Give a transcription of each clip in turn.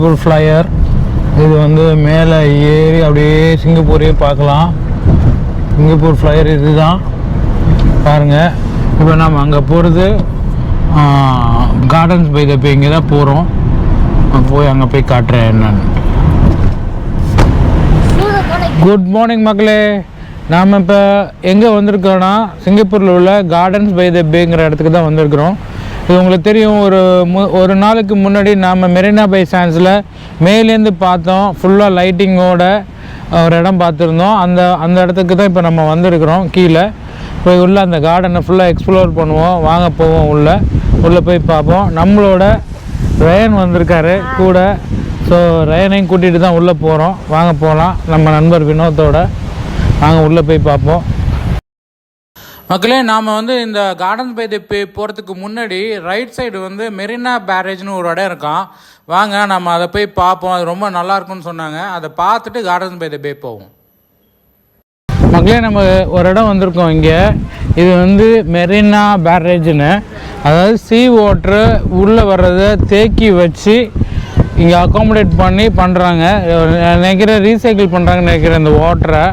Singapore flyer இது வந்து மேலே ஏறி அப்படியே சிங்கப்பூரையே பார்க்கலாம். சிங்கப்பூர் ஃப்ளையர் இதுதான். பாருங்கள் இப்போ நம்ம அங்கே போகிறது கார்டன்ஸ் பை தப்பி இங்கே தான் போகிறோம் போய் அங்கே போய் காட்டுறேன் என்னன்னு. குட் மார்னிங் மக்களே. நாம் இப்போ எங்கே வந்திருக்கோன்னா சிங்கப்பூரில் உள்ள கார்டன்ஸ் பை த பேங்கிற இடத்துக்கு தான் வந்திருக்கிறோம். இது உங்களுக்கு தெரியும் ஒரு மு ஒரு நாளுக்கு முன்னாடி நாம் மெரினா பை சான்ஸில் மேலேருந்து பார்த்தோம் ஃபுல்லாக லைட்டிங்கோட ஒரு இடம் பார்த்துருந்தோம். அந்த அந்த இடத்துக்கு தான் இப்போ நம்ம வந்திருக்கிறோம் கீழே. போய் உள்ளே அந்த கார்டனை ஃபுல்லாக எக்ஸ்ப்ளோர் பண்ணுவோம் வாங்க போவோம் உள்ளே. உள்ளே போய் பார்ப்போம். நம்மளோட ரயன் வந்திருக்காரு கூட. ஸோ ரயனையும் கூட்டிகிட்டு தான் உள்ளே போகிறோம் வாங்க போகலாம் நம்ம நண்பர் வினோத்தோட. வாங்க உள்ளே போய் பார்ப்போம். மக்களே நாம் வந்து இந்த கார்டன் பை தி பே போகிறதுக்கு முன்னாடி ரைட் சைடு வந்து மெரினா பேரேஜ்னு ஒரு இடம் இருக்கான் வாங்க நம்ம அதை போய் பார்ப்போம். அது ரொம்ப நல்லா இருக்கும்னு சொன்னாங்க. அதை பார்த்துட்டு கார்டன் பை தி பே போவோம். மக்களே நம்ம ஒரு இடம் வந்திருக்கோம் இங்கே. இது வந்து மெரினா பேரேஜ்னு. அதாவது சீ வாட்ரு உள்ளே வர்றதை தேக்கி வச்சு இங்கே அக்காமடேட் பண்ணி பண்ணுறாங்க நினைக்கிற ரீசைக்கிள் பண்ணுறாங்கன்னு நினைக்கிறேன் இந்த வாட்டரை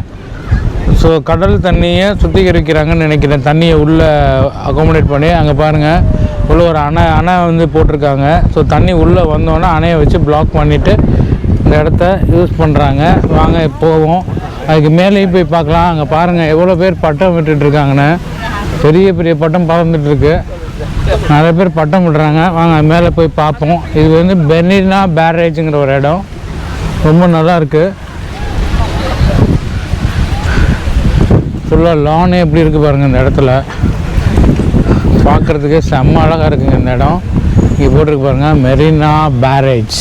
ஸோ கடல் தண்ணியை சுத்திகரிக்கிறாங்கன்னு நினைக்கிறேன். தண்ணியை உள்ளே அகாமடேட் பண்ணி அங்கே பாருங்கள் உள்ளே ஒரு அணை அணை வந்து போட்டிருக்காங்க. ஸோ தண்ணி உள்ளே வந்தோன்னே அணையை வச்சு பிளாக் பண்ணிவிட்டு இந்த இடத்த யூஸ் பண்ணுறாங்க வாங்க போவோம். அதுக்கு மேலேயும் போய் பார்க்கலாம். அங்கே பாருங்கள் எவ்வளோ பேர் பட்டம் விட்டுட்டு இருக்காங்கன்னு. பெரிய பெரிய பட்டம் பறந்துட்டுருக்கு நிறைய பேர் பட்டம் விடுறாங்க. வாங்க மேலே போய் பார்ப்போம். இது வந்து பெனினா பேரேஜுங்கிற ஒரு இடம். ரொம்ப நல்லா இருக்குது ஃபுல்லாக லானே எப்படி இருக்குது பாருங்கள் இந்த இடத்துல. பார்க்குறதுக்கே செம்ம அழகாக இருக்குங்க இந்த இடம். இங்கே போட்டிருக்கு பாருங்கள் மெரினா பேரேஜ்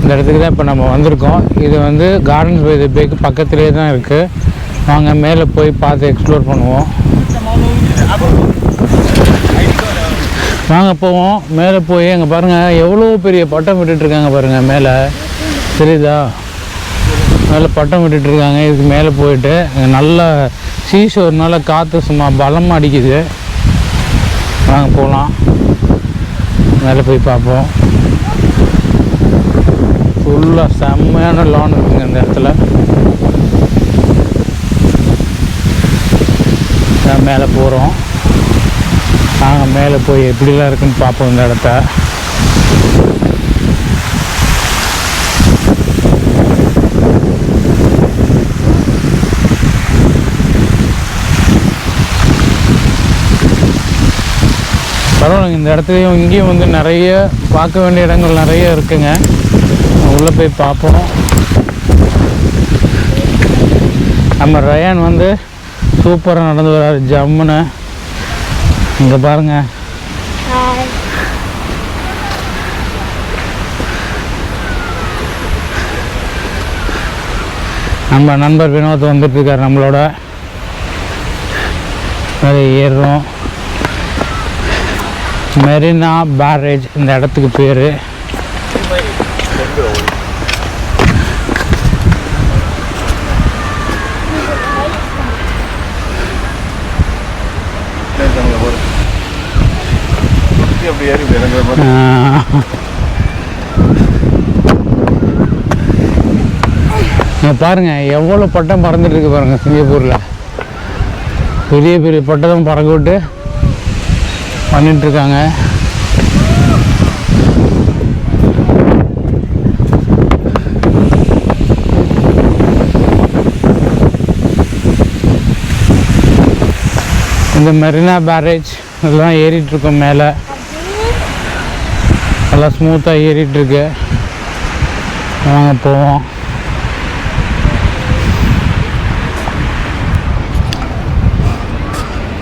இந்த இடத்துக்கு தான் இப்போ நம்ம வந்திருக்கோம். இது வந்து கார்டன்ஸ் பை தி பேக்கு பக்கத்துலேயே தான் இருக்குது வாங்க மேலே போய் பார்த்து எக்ஸ்ப்ளோர் பண்ணுவோம். வாங்க போவோம். மேலே போய் அங்கே பாருங்கள் எவ்வளோ பெரிய பட்டம் விட்டுட்ருக்காங்க பாருங்கள் மேலே. தெரியுதா? மேலே பட்டம் விட்டுட்ருக்காங்க இதுக்கு மேலே போயிட்டு நல்லா நல்ல சீஷோர்னால காற்று சும்மா பலமாக அடிக்குது. நாங்கள் போகலாம். மேலே போய் பார்ப்போம். ஃபுல்லாக செம்மையான லான் இருக்குங்க இந்த இடத்துல. மேலே போகிறோம் நாங்கள் மேலே போய் எப்படிலாம் இருக்குன்னு பார்ப்போம் இந்த இடத்த. பரவாயில்லைங்க இந்த இடத்துலையும் இங்கேயும் வந்து நிறைய பார்க்க வேண்டிய இடங்கள் நிறைய இருக்குங்க. உள்ளே போய் பார்ப்போம். நம்ம ரயான் வந்து சூப்பராக நடந்து வர்றாரு ஜம்முன்னு. இங்கே பாருங்க. நம்ம நண்பர் வினோத் வந்துட்டு இருக்காரு நம்மளோட. நிறைய ஏறுறோம். மெரினா பேரேஜ் இந்த இடத்துக்கு பேர். பாருங்க எவ்வளோ பட்டம் பறந்துட்டு இருக்கு பாருங்க சிங்கப்பூரில். பெரிய பெரிய பட்டதம் பறக்க விட்டு பண்ணிட்டு இருக்காங்க இந்த மெரினா பேரேஜ் இதெல்லாம் ஏறிட்டுருக்கோம் மேலே. நல்லா ஸ்மூத்தாக ஏறிட்டு இருக்கு போவோம்.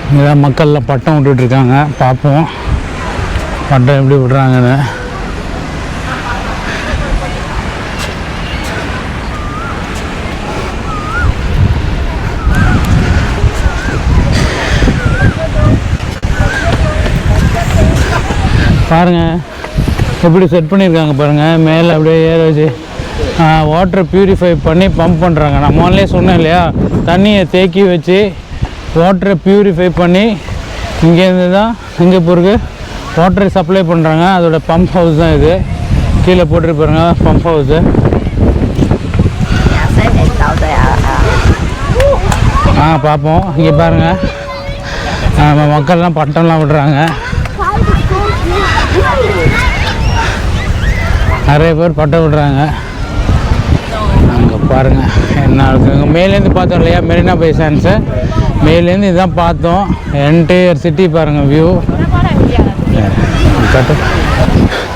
இங்கெல்லாம் மக்கள்லாம் பட்டம் விட்டுட்ருக்காங்க பார்ப்போம். பட்டம் எப்படி விடுறாங்கன்னு. பாருங்க. எப்படி செட் பண்ணியிருக்காங்க பாருங்கள் மேலே அப்படியே ஏற வச்சு வாட்டரை ப்யூரிஃபை பண்ணி பம்ப் பண்ணுறாங்க நான் முதல்ல சொன்னேன் இல்லையா? தண்ணியை தேக்கி வச்சு வாட்டரை பியூரிஃபை பண்ணி இங்கேருந்து தான் சிங்கப்பூருக்கு வாட்டரை சப்ளை பண்ணுறாங்க அதோட பம்ப் ஹவுஸ் தான் இது. கீழே போட்டுட்டு பம்ப் ஹவுஸு ஆ பார்ப்போம். இங்கே பாருங்கள் நம்ம மக்கள்லாம் பட்டம்லாம் விடுறாங்க. நிறைய பேர் பட்டம் விடுறாங்க. அங்கே பாருங்கள் என்ன இருக்குங்க மேலேருந்து பார்த்தோம் இல்லையா? Marina by chance. மேலேருந்து இதான் பார்த்தோம். என்டையர் சிட்டி பாருங்கள் வியூ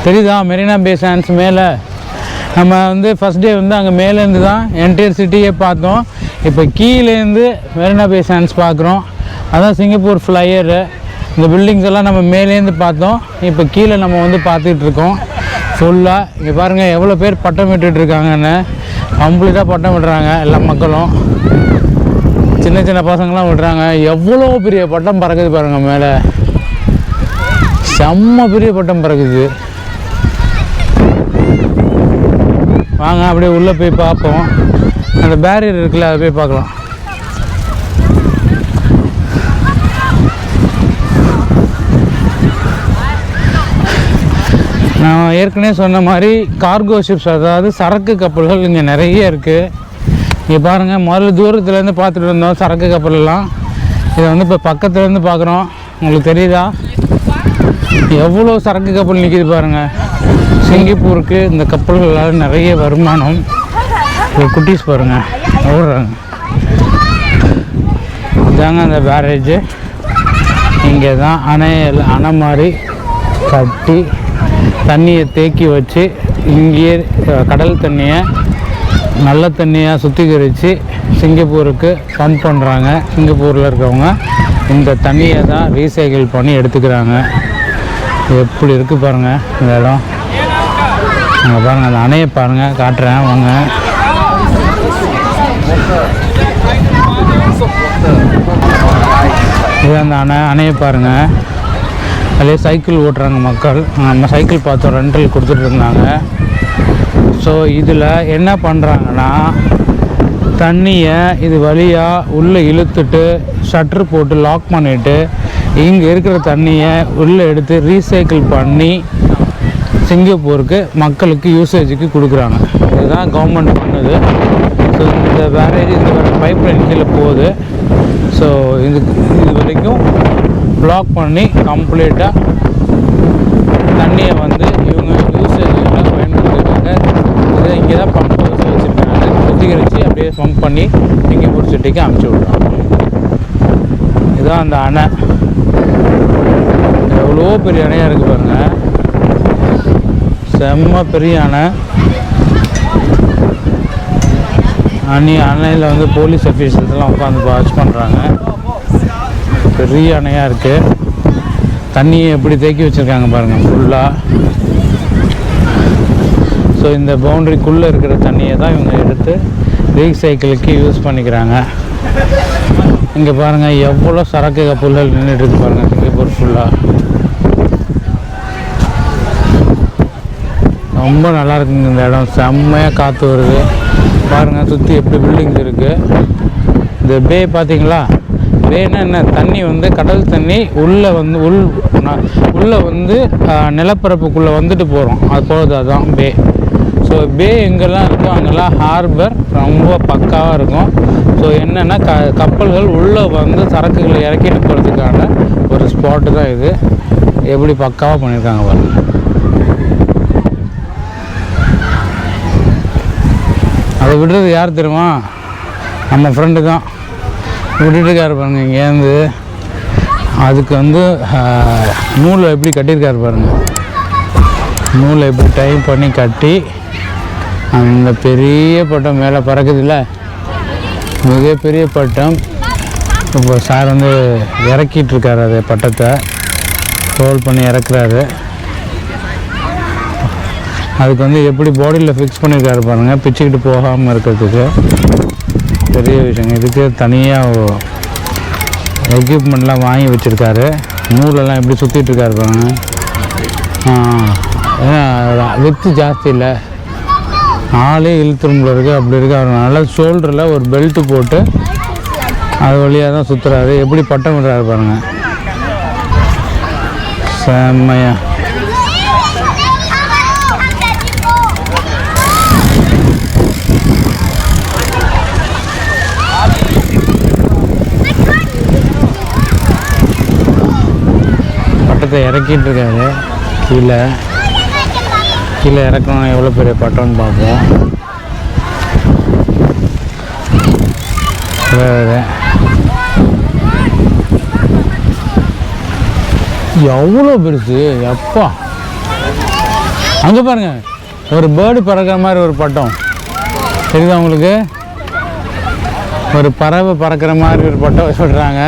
தெரியுதா? மெரினா பே சான்ஸ் மேலே. நம்ம வந்து ஃபஸ்ட் டே வந்து அங்கே மேலேருந்து தான் என்டையர் சிட்டியே பார்த்தோம். இப்போ கீழேருந்து மெரினா பே சான்ஸ் பார்க்குறோம் அதான் சிங்கப்பூர் ஃப்ளையரு இந்த பில்டிங்ஸ் எல்லாம் நம்ம மேலேருந்து பார்த்தோம். இப்போ கீழே நம்ம வந்து பார்த்துட்டு இருக்கோம். ஃபுல்லாக இங்கே பாருங்கள் எவ்வளோ பேர் பட்டம் விட்டுட்டு இருக்காங்கன்னு. கம்ப்ளீட்டாக பட்டம் விடுறாங்க எல்லா மக்களும். சின்ன சின்ன பசங்களாம் விடுறாங்க. எவ்வளோ பெரிய பட்டம் பறக்குது பாருங்கள் மேலே. செம்ம பெரிய பட்டம் பறக்குது. வாங்க அப்படியே உள்ளே போய் பார்ப்போம். அந்த பேரியர் இருக்குல்ல அதை போய் பார்க்கலாம். நான் ஏற்கனவே சொன்ன மாதிரி கார்கோ ஷிப்ஸ் அதாவது சரக்கு கப்பல்கள் இங்கே நிறைய இருக்குது இங்கே பாருங்கள் முதல்ல தூரத்துலேருந்து பார்த்துட்டு இருந்தோம் சரக்கு கப்பலெல்லாம். இதை வந்து இப்போ பக்கத்துலேருந்து பார்க்குறோம். உங்களுக்கு தெரியுதா? எவ்வளோ சரக்கு கப்பல் நிற்கிது பாருங்கள் சிங்கப்பூருக்கு இந்த கப்பல்களால் நிறைய வருமானம். ஒரு குட்டீஸ் பாருங்கள் ஓடுறாங்க. இதாங்க அந்த பேரேஜு. இங்கே தான் அணையில் அணை மாதிரி கட்டி தண்ணியை தேக்கி வச்சு இங்கேயே கடல் தண்ணியை நல்ல தண்ணியாக சுத்திகரித்து சிங்கப்பூருக்கு சன் பண்ணுறாங்க சிங்கப்பூரில் இருக்கவங்க இந்த தண்ணியை தான் ரீசைக்கிள் பண்ணி எடுத்துக்கிறாங்க. எப்படி இருக்குது பாருங்கள் இந்த இடம். அங்கே பாருங்கள் அந்த அணையை பாருங்கள் காட்டுறேன் வாங்க. இது அந்த அணை அணையை பாருங்கள் அதிலே சைக்கிள் ஓட்டுறாங்க மக்கள். நம்ம சைக்கிள் பார்த்தோம் ரெண்டில் கொடுத்துட்டு இருந்தாங்க. ஸோ இதில் என்ன பண்ணுறாங்கன்னா தண்ணியை இது வழியாக உள்ளே இழுத்துட்டு ஷட்ரு போட்டு லாக் பண்ணிவிட்டு இங்கே இருக்கிற தண்ணியை உள்ளே எடுத்து ரீசைக்கிள் பண்ணி சிங்கப்பூருக்கு மக்களுக்கு யூசேஜுக்கு கொடுக்குறாங்க. இதுதான் கவர்மெண்ட் பண்ணுது. ஸோ இந்த வேரேஜ் இந்த பைப் லைன் கீழே போகுது. ஸோ இது இது வரைக்கும் பிளாக் பண்ணி கம்ப்ளீட்டாக தண்ணியை வந்து இவங்க யூசேஜுக்காக பயன்படுத்திருக்காங்க இதை இங்கே தான் பம்ப் ஹவுஸ் வச்சுருக்காங்க. சுத்திகரித்து அப்படியே பம்ப் பண்ணி சிங்கப்பூர் சிட்டிக்கு அமுச்சு விட்றாங்க இதுதான் அந்த அணை. எவ்வளோ பெரிய அணையாக இருக்குது பாருங்கள் செம்ம பெரிய அணை. அணி அணையில் வந்து போலீஸ் அஃபீஸர்ஸ்லாம் உட்காந்து வாட்ச் பண்ணுறாங்க பெரிய அணையாக இருக்குது தண்ணியை எப்படி தேக்கி வச்சுருக்காங்க பாருங்கள் ஃபுல்லாக ஸோ இந்த பவுண்ட்ரிக்குள்ளே இருக்கிற தண்ணியை தான் இவங்க எடுத்து ரீசைக்கிளுக்கு யூஸ் பண்ணிக்கிறாங்க. இங்கே பாருங்கள் எவ்வளோ சரக்கு கப்புகள் நின்றுட்டு இருக்கு பாருங்கள் சிங்கப்பூர் ஃபுல்லாக ரொம்ப நல்லா இருக்குங்க இந்த இடம். செம்மையாக காற்று வருது. பாருங்கள் சுற்றி எப்படி பில்டிங்ஸ் இருக்குது இந்த பே பார்த்தீங்களா பேனா என்ன? தண்ணி வந்து கடல் தண்ணி உள்ளே வந்து உள் உள்ளே வந்து நிலப்பரப்புக்குள்ளே வந்துட்டு போகிறோம் அது போகிறது அதுதான் பே ஸோ பே எங்கெல்லாம் இருக்கோ அங்கெல்லாம் ஹார்பர் ரொம்ப பக்காவாக இருக்கும். ஸோ என்னென்னா க கப்பல்கள் உள்ளே வந்து சரக்குகளை இறக்கிட்டு போகிறதுக்கான ஒரு ஸ்பாட்டு தான் இது. எப்படி பக்காவாக பண்ணியிருக்காங்க பாருங்க. அதை விடுறது யார் தெரியுமா? நம்ம ஃப்ரெண்டு தான். விட்டுட்டு இருக்காரு பாருங்க இங்கேருந்து அதுக்கு வந்து நூலை எப்படி கட்டியிருக்காரு பாருங்கள் நூலை எப்படி டைம் பண்ணி கட்டி அந்த பெரிய பட்டம் மேலே பறக்குதுல்ல? மிகப்பெரிய பட்டம். இப்போ சார் வந்து இறக்கிட்டு இருக்காரு அது பட்டத்தை. ரோல் பண்ணி இறக்குறாரு. அதுக்கு வந்து எப்படி பாடியில் ஃபிக்ஸ் பண்ணியிருக்காரு பாருங்கள் பிச்சுக்கிட்டு போகாமல் இருக்கிறதுக்கு. பெரிய விஷயங்க. இதுக்கு தனியாக எக்யூப்மெண்ட்லாம் வாங்கி வச்சுருக்காரு. நூலெல்லாம் எப்படி சுற்றிட்டு இருக்காரு ஏன்னா வித்து ஜாஸ்தி இல்லை. ஆளே இழுத்துரும்புல இருக்குது அப்படி இருக்குது அவர் நல்லா ஷோல்டரில் ஒரு பெல்ட்டு போட்டு அது வழியாக தான் சுற்றுறாரு எப்படி பட்டம் விடுறாரு பாருங்க. செம்மையா. பட்டத்தை இறக்கிட்டு இருக்காரு. கீழே. கீழே இறக்கணும். எவ்வளோ பெரிய பட்டம்னு பார்ப்போம். வேறு எவ்வளோ பெருசு? எப்பா. அங்கே பாருங்கள் ஒரு பேர்டு பறக்கிற மாதிரி ஒரு பட்டம். தெரியுதா உங்களுக்கு? ஒரு பறவை பறக்கிற மாதிரி ஒரு பட்டம் சொல்கிறாங்க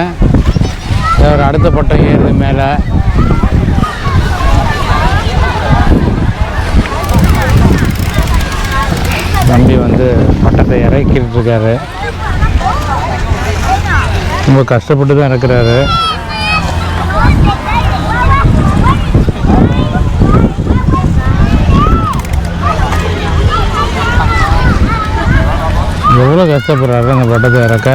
ஒரு அடுத்த பட்டம் ஏறுது மேலே. தம்பி வந்து பட்டத்தை இறக்கிட்டு இருக்காரு ரொம்ப கஷ்டப்பட்டு தான் இறக்குறாரு. எவ்வளோ கஷ்டப்படுறாரு அந்த பட்டத்தை இறக்க?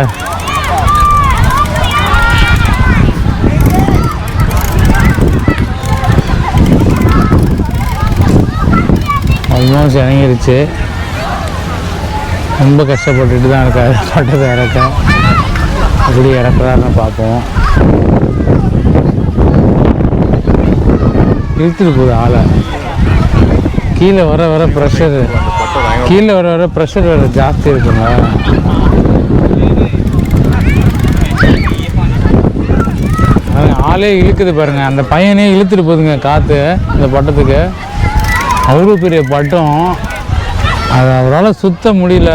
ஆல்மோஸ்ட் இறங்கிருச்சு. ரொம்ப கஷ்டப்பட்டுட்டு தான் இருக்காரு. பட்டத்தை இறக்க எப்படி இறக்குறாருன்னு பார்ப்போம். இழுத்துட்டு போகுது ஆளை. கீழே வர வர ப்ரெஷரு கீழே வர வர ப்ரெஷர் வேறு ஜாஸ்தி இருக்குங்க. ஆளே இழுக்குது பாருங்க. அந்த பையனே இழுத்துட்டு போகுதுங்க காற்று இந்த பட்டத்துக்கு. அவ்வளோ பெரிய பட்டம். அது அவரால் சுத்த முடியல.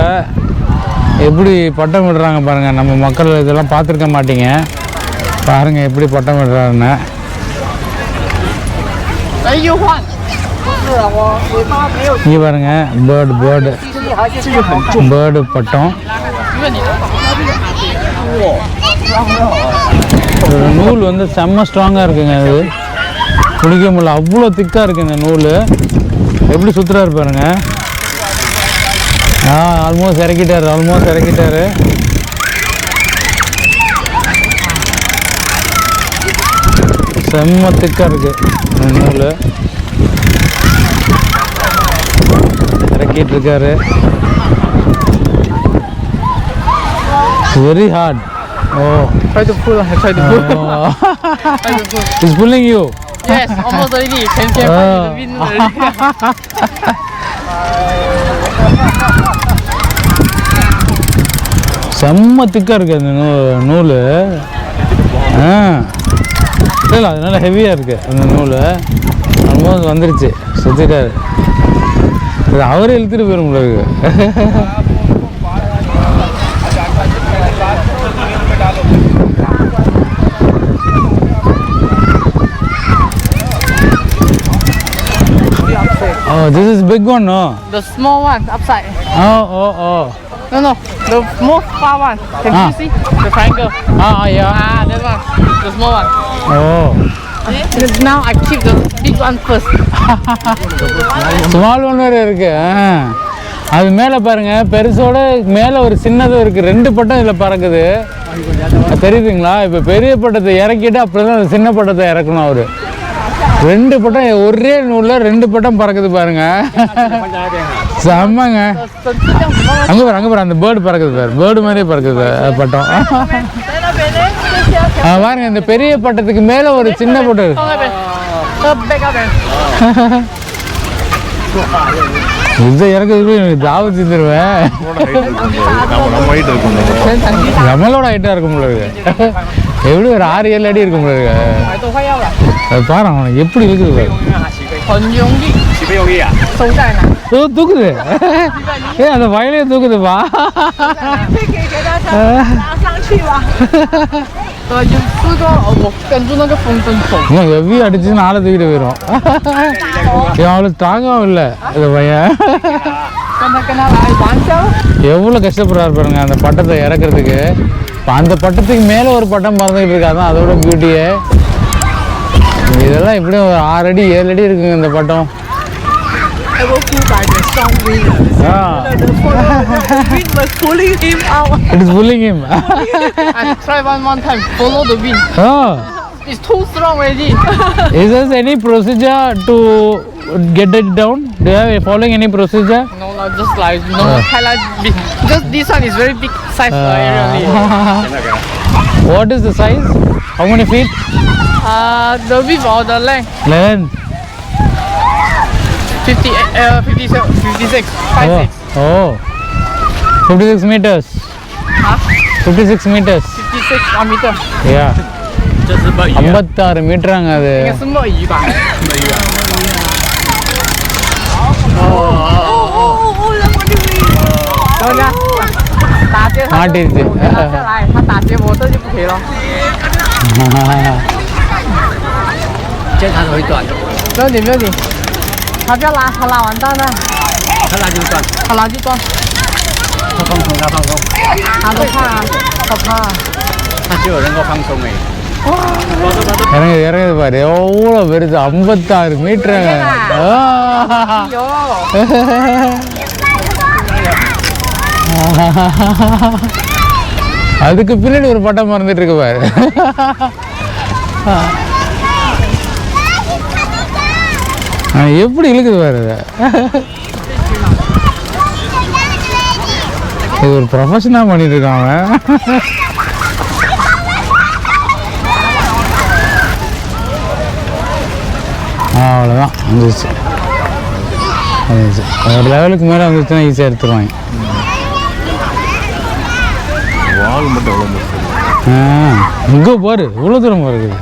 எப்படி பட்டம் விடுறாங்க பாருங்கள் நம்ம மக்கள் இதெல்லாம் பார்த்துருக்க மாட்டீங்க. பாருங்கள் எப்படி பட்டம் விடுறாருன்னு. இங்கே பாருங்க பேர்டு பேர்டு பேர்டு பட்டம். நூல் வந்து செம்ம ஸ்ட்ராங்காக இருக்குங்க அது. குளிக்க முடியல அவ்வளோ திக்காக இருக்குது இந்த நூல். எப்படி சுற்றுறாரு பாருங்கள் ஆ ஆல்மோஸ்ட் இறக்கிட்டாரு ஆல்மோஸ்ட் இறக்கிட்டாரு செம்ம திக்காக இருக்குது நூல் இறக்கிட்டு இருக்காரு very hard oh Try to pull, try to pull. He's pulling you. yes, almost already. Can can the wind already. செம்ம திக்காக இருக்குது அந்த நூ நூல் ஆ இல்லை அதனால ஹெவியாக இருக்குது அந்த நூல் ஆல்மோஸ்ட் வந்துருச்சு சுற்றிட்டாரு இது அவரே இழுத்துட்டு போயிடும் உங்களுக்கு Oh, this is big one, no? The small one upside. Oh, oh, oh. No, no, the most far one. Can Ah. you see the triangle? Ah, yeah. Ah, that one. The small one. Oh. Now I keep the big one first. Small one வேறு இருக்கு. அது மேலே பாருங்க பெருசோட மேலே ஒரு சின்னதும் இருக்கு ரெண்டு பட்டம் இதில் பறக்குது தெரியுதுங்களா இப்போ பெரிய பட்டத்தை இறக்கிட்டு அப்புறம் தான் அந்த சின்ன பட்டத்தை இறக்கணும் அவரு ரெண்டு பட்டம் ஒரே நூலில் ரெண்டு பட்டம் பறக்குது பாருங்க. செம்மங்க. அங்கே பாரு அங்கே பாரு அந்த பேர்டு பறக்குது பாரு. பேர்டு மாதிரியே பறக்குது பட்டம். பாருங்க இந்த பெரிய பட்டத்துக்கு மேலே ஒரு சின்ன பட்டம் இது இறக்குறதுக்குள்ள எனக்கு தாவ தீந்துருவேன் நம்மளோட ஹைட்டாக இருக்கும் எப்படி ஒரு ஆறு ஏழு அடி இருக்கும் போல அது பாரு அவனை எப்படி இருக்குது தூக்குது. ஏ அந்த வயலே தூக்குதுப்பா. ஹெவி அடிச்சு நாளை தூக்கிட்டு போயிடும் அவ்வளோ தாங்கவும் இல்லை இந்த பையன். எவ்வளோ கஷ்டப்படுறாரு பாருங்க அந்த பட்டத்தை இறக்குறதுக்கு. அந்த பட்டத்துக்கு மேலே ஒரு பட்டம் பறந்துக்கிட்டு இருக்காதான் அதோட பியூட்டியே இதெல்லாம் எப்படியும் ஒரு ஆறு அடி ஏழு அடி இருக்குங்க இந்த பட்டம் I will pull by the strong wind. Ah The, the wind was pulling him out. It is pulling him I try one one time. Follow the wind. Ah It's too strong already. Is there any procedure to get it down? Do you have following any procedure? no, no, just like no Uh. highlight. Big. Just this one is very big size uh, area. only. what is the size? How many feet? Uh, the width or the length? Length. 50, uh, 57, 56, 56. Oh, oh. 56 meters. Huh? 56 meters. 56 one meter. Yeah. 这是鳄鱼啊， ஐம்பத்தாறு மீட்டராங்க அது 应该是墨鱼吧？ Oh, oh, look what you mean. 怎么样？打劫他就மாட்டிருச்சு. 我拿下来，他打劫我这就不可以了。 这它会断，没问题，没问题。他不要拉，他拉完蛋了，它那就断，他拉就断。它放松，它放松，他都怕，他怕。它只有能够放松哎。 இறங்குது இறங்குது பாரு எவ்வளோ பெருசு ஐம்பத்தாறு மீட்டருங்க ஆ. 有。 அதுக்கு பின்னாடி ஒரு பட்டம் மறந்துட்டு இருக்கு பாரு எப்படி இழுக்குது பாரு இத. ஒரு ப்ரொஃபஷனாக பண்ணிட்டு ஆ, அவ்வளோதான் வந்துருச்சு. வந்துருச்சு. ஒரு லெவலுக்கு மேலே வந்துருச்சுன்னா ஈஸியாக எடுத்துருவாங்க. இங்கே பாரு இவ்வளோ தூரம் இருக்குது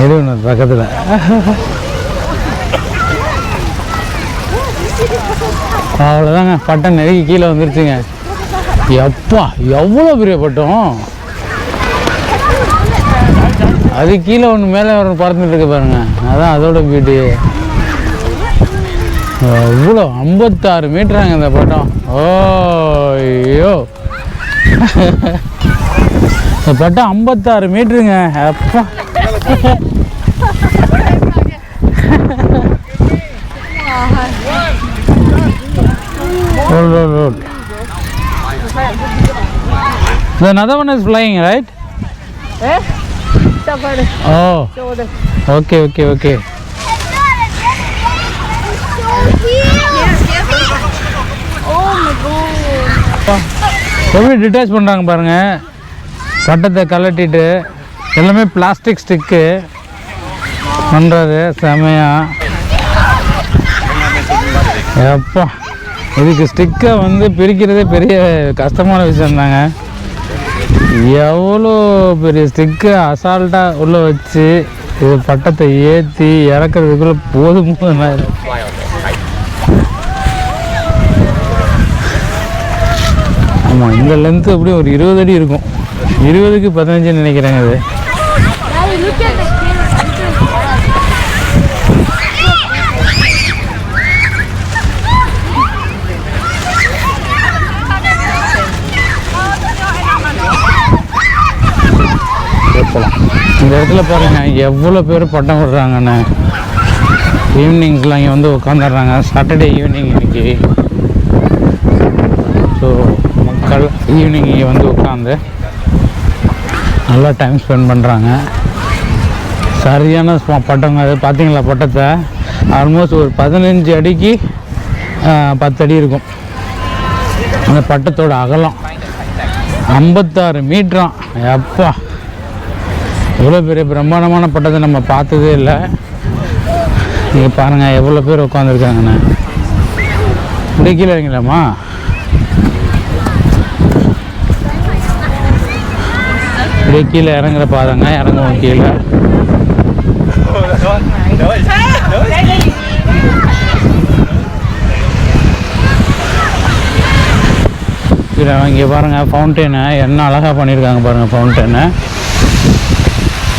எது பக்கத்தில். அவ்வளோதாங்க பட்டம் நெருங்கி கீழே வந்துருச்சுங்க. எப்பா எவ்வளோ பெரிய பட்டம்? அது கீழே ஒன்று மேலே ஒரு பறந்துட்டு இருக்கு பாருங்க. அதான் அதோட பியூட்டி இவ்வளோ ஐம்பத்தாறு மீட்டராங்க இந்த பட்டம். ஓய்யோ. இந்த பட்டம் ஐம்பத்தாறு மீட்டருங்க. அப்பா. roll, roll, roll. The another one is flying, right? Eh? Oh. Okay, okay, okay. எப்படி டிட்டாச் பண்ணுறாங்க பாருங்கள் சட்டத்தை கலட்டிட்டு எல்லாமே பிளாஸ்டிக் ஸ்டிக்கு பண்ணுறது செமையா. எப்பா இதுக்கு ஸ்டிக்கை வந்து பிரிக்கிறதே பெரிய கஷ்டமான விஷயம் தாங்க. எவ்வளோ பெரிய ஸ்டிக்கை அசால்ட்டாக உள்ளே வச்சு இது பட்டத்தை ஏற்றி இறக்குறதுக்குள்ளே போதும் போதும் ஆமாம் இந்த லென்த்து அப்படியே ஒரு இருபது அடி இருக்கும். இருபதுக்கு பதினஞ்சுன்னு நினைக்கிறேங்க அது இந்த இடத்துல பாருங்க எவ்வளோ பேர் பட்டம் விடுறாங்கன்னு. ஈவினிங்ஸ்லாம் இங்கே வந்து உட்காந்துடுறாங்க சாட்டர்டே ஈவினிங் இன்னைக்கு. ஸோ மக்கள் ஈவினிங் இங்கே வந்து உட்காந்து நல்லா டைம் ஸ்பெண்ட் பண்ணுறாங்க சரியான பட்டம் பட்டங்க அது பார்த்தீங்களா பட்டத்தை? ஆல்மோஸ்ட் ஒரு பதினஞ்சு அடிக்கு பத்தடி பத்து அடி இருக்கும். அந்த பட்டத்தோட அகலம் ஐம்பத்தாறு மீட்டராம் எப்பா. இவ்வளோ பெரிய பிரம்மாண்டமான பட்டத்தை நம்ம பார்த்ததே இல்லை. நீங்கள் பாருங்கள் எவ்வளோ பேர் உட்காந்துருக்காங்கண்ணே இப்படி கீழே இறங்கலாமா அப்படியே கீழே இறங்குற பாதைங்க இறங்குவோம் கீழே. கீழே இங்கே பாருங்கள் ஃபவுண்டெயினை என்ன அழகாக பண்ணியிருக்காங்க பாருங்கள் ஃபவுண்டெயினை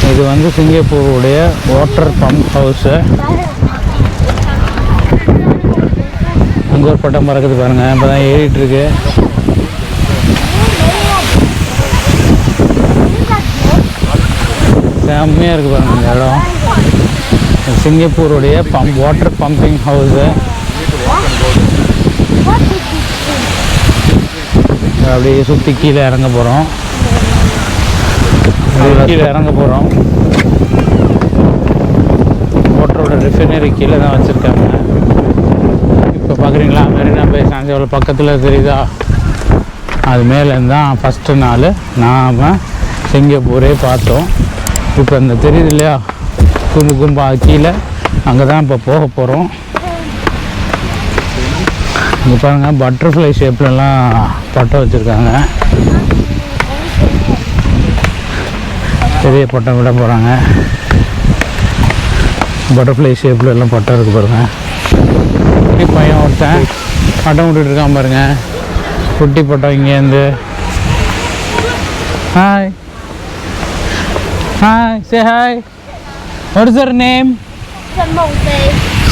இது வந்து சிங்கப்பூருடைய வாட்டர் பம்ப் ஹவுஸு அங்கே ஒரு பட்டம் பறக்குது பாருங்கள் இப்போ தான் ஏறிட்டுருக்கு செம்மையாக இருக்குது பாருங்கள் இந்த இடம். சிங்கப்பூருடைய பம்ப் வாட்டர் பம்பிங் ஹவுஸு அப்படியே சுற்றி கீழே இறங்க போகிறோம் கீழே இறங்க போகிறோம் மோட்டரோட ரிஃபைனரி கீழே தான் வச்சுருக்காங்க. இப்போ பார்க்குறீங்களா மெரினா பை எவ்வளோ பக்கத்தில் தெரியுதா அது மேலேருந்து தான் ஃபஸ்ட்டு நாள் நாம் சிங்கப்பூரே பார்த்தோம். இப்போ இந்த தெரியுது இல்லையா? கும்பு கும்பா கீழே. அங்கே தான் இப்போ போக போகிறோம் இங்கே பாருங்கள் பட்டர்ஃப்ளை ஷேப்லலாம் பட்டம் வச்சுருக்காங்க. பெரிய பட்டம் விட போகிறாங்க பட்டர்ஃப்ளை ஷேப்பில் எல்லாம் பட்டம் இருக்கு பாருங்க. குட்டி பையன் ஒருத்தன் பட்டம் விட்டுட்டு இருக்கான் பாருங்க. குட்டி பட்டம் இங்கேருந்து hi hi say hi what is your name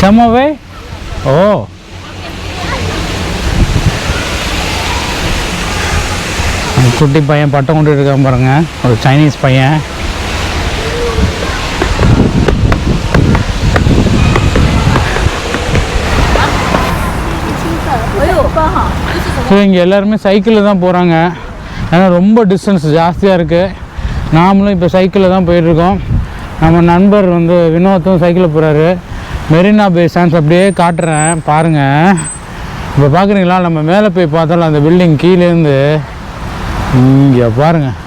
சமோவே ஓ அந்த குட்டி பையன் பட்டம் கொண்டு இருக்கான் பாருங்க. ஒரு சைனீஸ் பையன். இங்கே எல்லாருமே சைக்கிளில் தான் போகிறாங்க ஏன்னா ரொம்ப டிஸ்டன்ஸ் ஜாஸ்தியாக இருக்குது நாமளும் இப்போ சைக்கிளில் தான் போயிட்டுருக்கோம். நம்ம நண்பர் வந்து வினோத்தும் சைக்கிளில் போகிறாரு மெரினா பே சான்ஸ் அப்படியே காட்டுறேன். பாருங்கள் இப்போ பார்க்குறீங்களா நம்ம மேலே போய் பார்த்தாலும் அந்த பில்டிங் கீழேருந்து இங்கே பாருங்கள்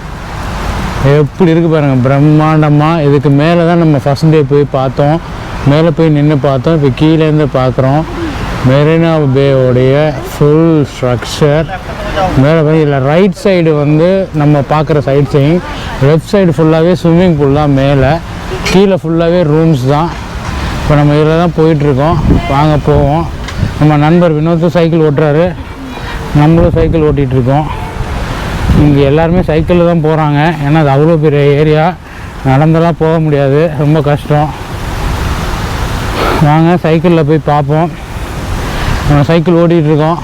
எப்படி இருக்குது பாருங்கள் பிரம்மாண்டமாக இதுக்கு மேலே தான் நம்ம ஃபஸ்ட் டே போய் பார்த்தோம். மேலே போய் நின்று பார்த்தோம். இப்போ கீழேருந்து பார்க்குறோம் மெரினா பேயோடைய ஃபுல் ஸ்ட்ரக்சர் மேலே போய் ரைட் சைடு வந்து நம்ம பார்க்குற சைட் சைங் லெஃப்ட் சைடு ஃபுல்லாகவே ஸ்விம்மிங் பூல் தான் மேலே. கீழே ஃபுல்லாகவே ரூம்ஸ் தான். இப்போ நம்ம இதில் தான் போயிட்டுருக்கோம். வாங்க போவோம். நம்ம நண்பர் வினோத்தும் சைக்கிள் ஓட்டுறாரு. நம்மளும் சைக்கிள் ஓட்டிகிட்டு இருக்கோம் இங்கே எல்லாருமே சைக்கிளில் தான் போகிறாங்க ஏன்னா அது அவ்வளோ பெரிய ஏரியா நடந்தெல்லாம் போக முடியாது. ரொம்ப கஷ்டம். வாங்க சைக்கிளில் போய் பார்ப்போம். நம்ம சைக்கிள் இருக்கோம்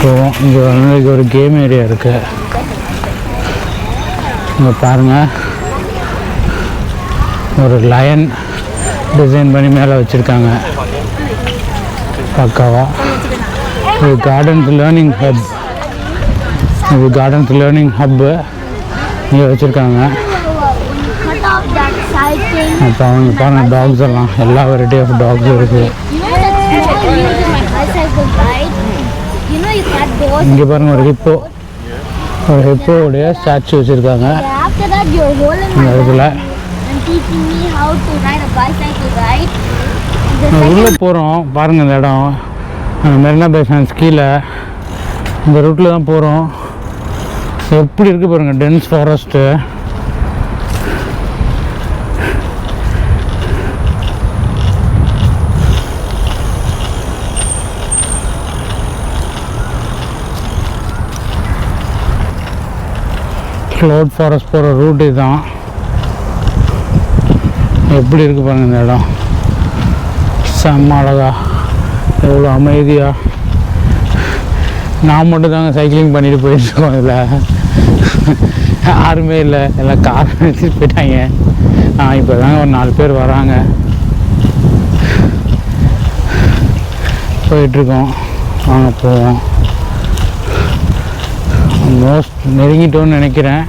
போவோம் இங்கே வந்து இங்க ஒரு கேம் ஏரியா இருக்கு. இங்கே பாருங்க. ஒரு லயன் டிசைன் பண்ணி மேலே வச்சுருக்காங்க. பக்காவா. இது கார்டன்ஸ் லேர்னிங் ஹப் இது கார்டன்ஸ் லேர்னிங் ஹப்பு இங்கே வச்சுருக்காங்க. அப்போ அவங்க பாருங்கள் டாக்ஸ் எல்லாம். எல்லா வெரைட்டி ஆஃப் டாக்ஸ் இருக்குது இங்கே பாருங்கள் ஒரு ஹிப்போ ஒரு ஹிப்போவுடைய ஸ்டாச்சு வச்சுருக்காங்க. The உள்ளே போகிறோம் பாருங்கள் இந்த இடம். மெரினா பை சான்ஸ் கீழே. இந்த ரூட்டில் தான் போகிறோம் எப்படி இருக்குது பாருங்கள் டென்ஸ் ஃபாரஸ்ட்டு க்ளவுட் ஃபாரஸ்ட் போகிற ரூட்டு தான் எப்படி இருக்குது பாருங்கள் இந்த இடம். செம்ம அழகா. எவ்வளோ அமைதியாக நான் மட்டும் தாங்க சைக்கிளிங் பண்ணிட்டு போயிட்டுருக்கோம் இதில். யாருமே இல்லை. எல்லாம் கார் எடுத்துட்டு போயிட்டாங்க. ஆ இப்போ தாங்க ஒரு நாலு பேர் வராங்க. போயிட்டுருக்கோம் வாங்க போவோம். மோஸ்ட் நெருங்கிட்டோன்னு நினைக்கிறேன்.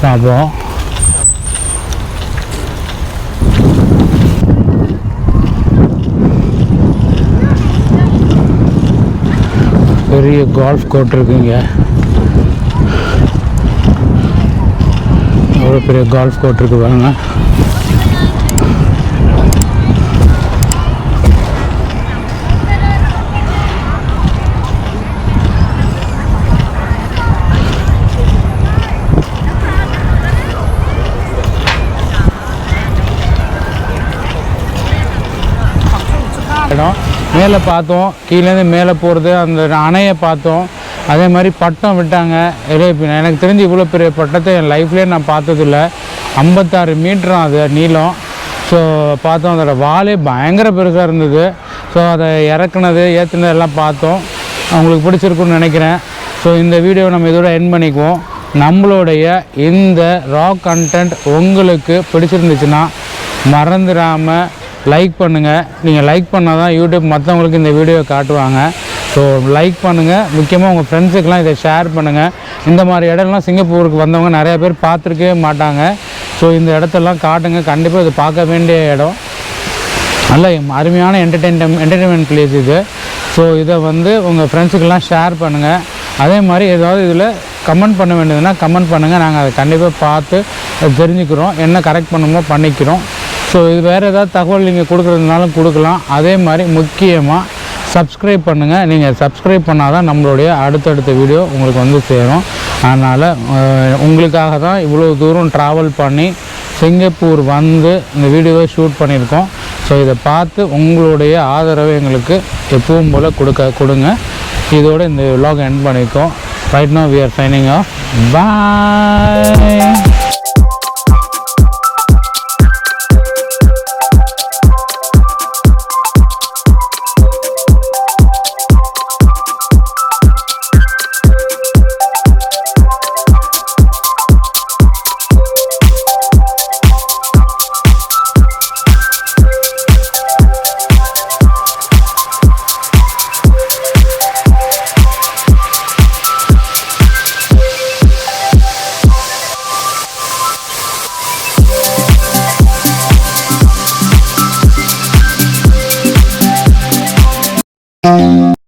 பார்ப்போம். பெரிய கால்ஃப் கோர்ட் இருக்குங்க. எவ்வளோ பெரிய கால்ஃப் கோர்ட் இருக்கு பாருங்க மேலே பார்த்தோம். கீழேருந்து மேலே போகிறது அந்த அணையை பார்த்தோம். அதே மாதிரி பட்டம் விட்டாங்க. இதே எனக்கு தெரிஞ்சு இவ்வளோ பெரிய பட்டத்தை என் லைஃப்லேயே நான் பார்த்ததில்ல. ஐம்பத்தாறு மீட்டரும் அது நீளம். ஸோ பார்த்தோம். அதோட வாலே பயங்கர பெருசாக இருந்தது. ஸோ அதை இறக்குனது ஏற்றுனது எல்லாம் பார்த்தோம். உங்களுக்கு பிடிச்சிருக்குன்னு நினைக்கிறேன். ஸோ இந்த வீடியோவை நம்ம இதோட என் பண்ணிக்குவோம். நம்மளுடைய இந்த ராக் கண்டென்ட் உங்களுக்கு பிடிச்சிருந்துச்சுன்னா மறந்துடாமல் லைக் பண்ணுங்கள் நீங்கள் லைக் பண்ணால் தான் யூடியூப் மற்றவங்களுக்கு இந்த வீடியோவை காட்டுவாங்க. ஸோ லைக் பண்ணுங்கள் முக்கியமாக உங்கள் ஃப்ரெண்ட்ஸுக்கெலாம் இதை ஷேர் பண்ணுங்கள் இந்த மாதிரி இடம்லாம் சிங்கப்பூருக்கு வந்தவங்க நிறையா பேர் பார்த்துருக்கவே மாட்டாங்க. ஸோ இந்த இடத்தெல்லாம் காட்டுங்க. கண்டிப்பாக இது பார்க்க வேண்டிய இடம். நல்ல அருமையான என்டர்டெயின்மெண்ட் என்டர்டெயின்மெண்ட் பிளேஸ் இது. ஸோ இதை வந்து உங்கள் ஃப்ரெண்ட்ஸுக்கெல்லாம் ஷேர் பண்ணுங்கள் அதே மாதிரி ஏதாவது இதில் கமெண்ட் பண்ண வேண்டியதுன்னா கமெண்ட் பண்ணுங்கள் நாங்கள் அதை கண்டிப்பாக பார்த்து தெரிஞ்சுக்கிறோம். என்ன கரெக்ட் பண்ணுமோ பண்ணிக்கிறோம். ஸோ இது வேறு ஏதாவது தகவல் நீங்கள் கொடுக்குறதுனாலும் கொடுக்கலாம். அதே மாதிரி முக்கியமாக சப்ஸ்கிரைப் பண்ணுங்கள் நீங்கள் சப்ஸ்கிரைப் பண்ணால் தான் நம்மளுடைய அடுத்தடுத்த வீடியோ உங்களுக்கு வந்து சேரும். அதனால் உங்களுக்காக தான் இவ்வளோ தூரம் ட்ராவல் பண்ணி சிங்கப்பூர் வந்து இந்த வீடியோவை ஷூட் பண்ணியிருக்கோம். ஸோ இதை பார்த்து உங்களுடைய ஆதரவை எங்களுக்கு எப்பவும் போல் கொடுக்க கொடுங்க. இதோட இந்த விலாக் எண்ட் பண்ணியிருக்கோம். Right now we are signing off bye Thank um. you.